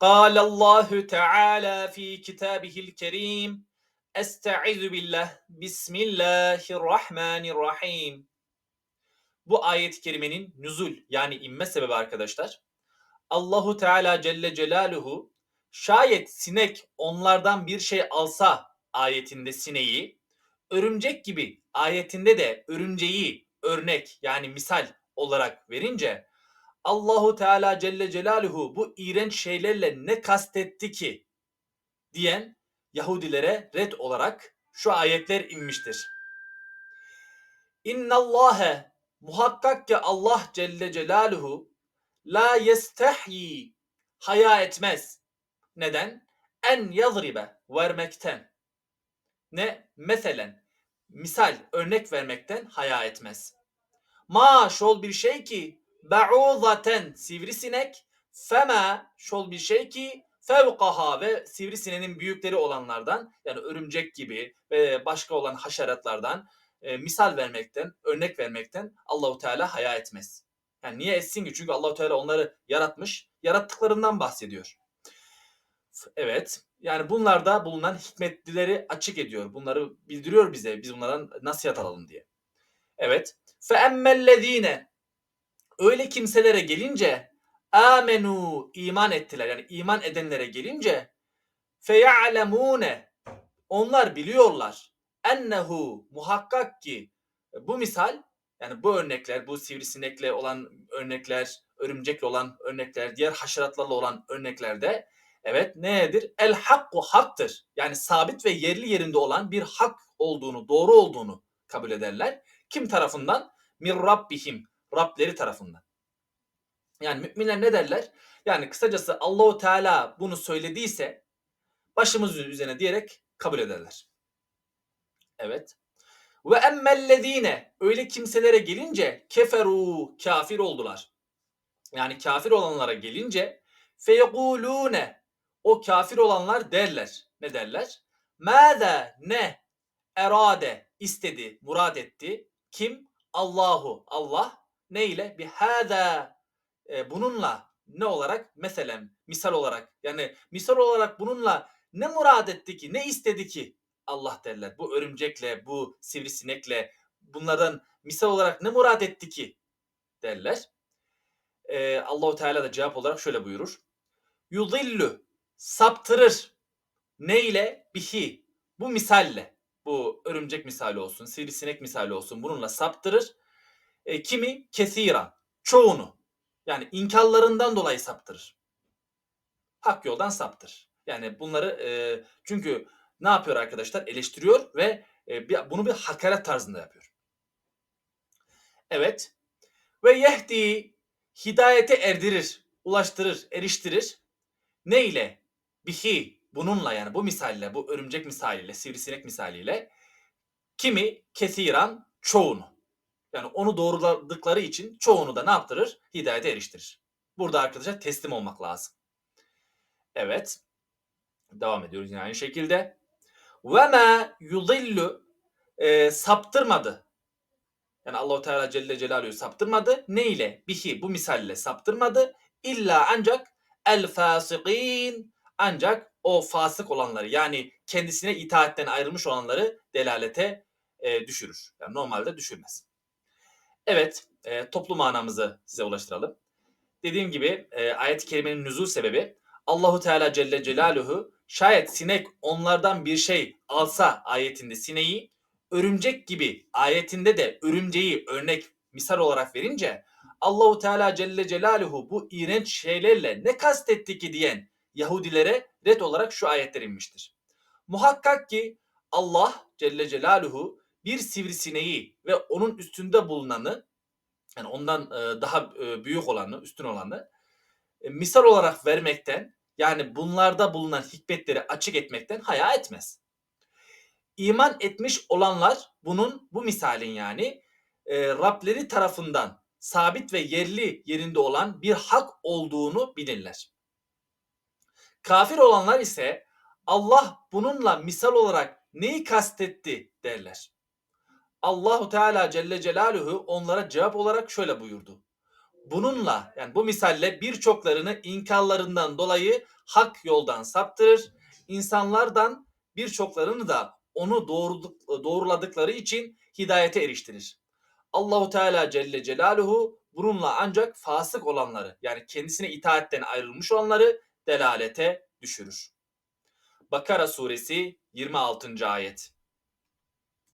قال الله تعالى في كتابه الكريم Estaizu billah. Bismillahirrahmanirrahim. Bu ayet-i kerimenin nüzul yani inme sebebi arkadaşlar. Allahu Teala Celle Celaluhu şayet sinek onlardan bir şey alsa ayetinde sineği, örümcek gibi ayetinde de örümceği örnek yani misal olarak verince Allahu Teala Celle Celaluhu bu iğrenç şeylerle ne kastetti ki diyen Yahudilere red olarak şu ayetler inmiştir. İnna Allahe muhakkak ki Allah Celle Celaluhu la yestahyi haya etmez. Neden? En yazribe vermekten. Ne? Meselen misal örnek vermekten haya etmez. Ma şol bir şey ki ba'uzaten sivrisinek fema şol bir şey ki fevkaha ve sivrisinenin büyükleri olanlardan yani örümcek gibi ve başka olan haşeratlardan e, misal vermekten, örnek vermekten Allahu Teala haya etmez. Yani niye etsin ki? Çünkü Allahu Teala onları yaratmış, yarattıklarından bahsediyor. Evet. Yani bunlarda bulunan hikmetlileri açık ediyor. Bunları bildiriyor bize. Biz bunlardan nasihat alalım diye. Evet. Fe emmellezine öyle kimselere gelince amenu iman ettiler. Yani iman edenlere gelince feyalemune onlar biliyorlar ennehu muhakkak ki bu misal yani bu örnekler, bu sivrisinekle olan örnekler, örümcekle olan örnekler, diğer haşeratlarla olan örneklerde evet nedir? El hakku haktır. Yani sabit ve yerli yerinde olan bir hak olduğunu, doğru olduğunu kabul ederler. Kim tarafından? Mir Rabbihim. Rableri tarafından. Yani müminler ne derler? Yani kısacası Allahu Teala bunu söylediyse başımız üzerine diyerek kabul ederler. Evet. Ve emmellezine öyle kimselere gelince keferu kafir oldular. Yani kafir olanlara gelince feyekulune o kafir olanlar derler. Ne derler? Mâze ne erade istedi, murad etti. Kim? Allahu. Allah ne ile? Bi hâzâ e, bununla ne olarak? Mesela misal olarak yani misal olarak bununla ne murad etti ki? Ne istedi ki? Allah derler. Bu örümcekle, bu sivrisinekle bunlardan misal olarak ne murad etti ki? derler. Ee, Allahu Teala da cevap olarak şöyle buyurur. Yudillu saptırır. Ne ile? Bihi. Bu misalle. Bu örümcek misali olsun, sivrisinek misali olsun. Bununla saptırır. E, kimi? Kesiran. Çoğunu. Yani inkarlarından dolayı saptırır. Hak yoldan saptır. Yani bunları e, çünkü ne yapıyor arkadaşlar? Eleştiriyor ve e, bir, bunu bir hakaret tarzında yapıyor. Evet. Ve yehdi hidayete erdirir, ulaştırır, eriştirir. Ne ile? Bihi bununla yani bu misalle, bu örümcek misaliyle, sivrisinek misaliyle kimi kesiran çoğunu. Yani onu doğruladıkları için çoğunu da ne yaptırır? Hidayete eriştirir. Burada arkadaşlar teslim olmak lazım. Evet. Devam ediyoruz yine aynı şekilde. Ve ma yudillu e, saptırmadı. Yani Allahu Teala Celle Celaluhu saptırmadı. Ne ile? Bihi bu misalle saptırmadı. İlla ancak el fasikin ancak o fasık olanları yani kendisine itaatten ayrılmış olanları delalete e, düşürür. Yani normalde düşürmez. Evet, e, toplu manamızı size ulaştıralım. Dediğim gibi e, ayet-i kerimenin nüzul sebebi Allahu Teala Celle Celaluhu şayet sinek onlardan bir şey alsa ayetinde sineği örümcek gibi ayetinde de örümceği örnek misal olarak verince Allahu Teala Celle Celaluhu bu iğrenç şeylerle ne kastetti ki diyen Yahudilere red olarak şu ayetler inmiştir. Muhakkak ki Allah Celle Celaluhu bir sivrisineği ve onun üstünde bulunanı yani ondan e, daha e, büyük olanı, üstün olanı e, misal olarak vermekten yani bunlarda bulunan hikmetleri açık etmekten haya etmez. İman etmiş olanlar bunun bu misalin yani e, Rableri tarafından sabit ve yerli yerinde olan bir hak olduğunu bilirler. Kafir olanlar ise Allah bununla misal olarak neyi kastetti derler. Allahu Teala Celle Celaluhu onlara cevap olarak şöyle buyurdu. Bununla yani bu misalle birçoklarını inkarlarından dolayı hak yoldan saptırır. İnsanlardan birçoklarını da onu doğruluk- doğruladıkları için hidayete eriştirir. Allahu Teala Celle Celaluhu bununla ancak fasık olanları yani kendisine itaatten ayrılmış olanları delalete düşürür. Bakara suresi 26. ayet.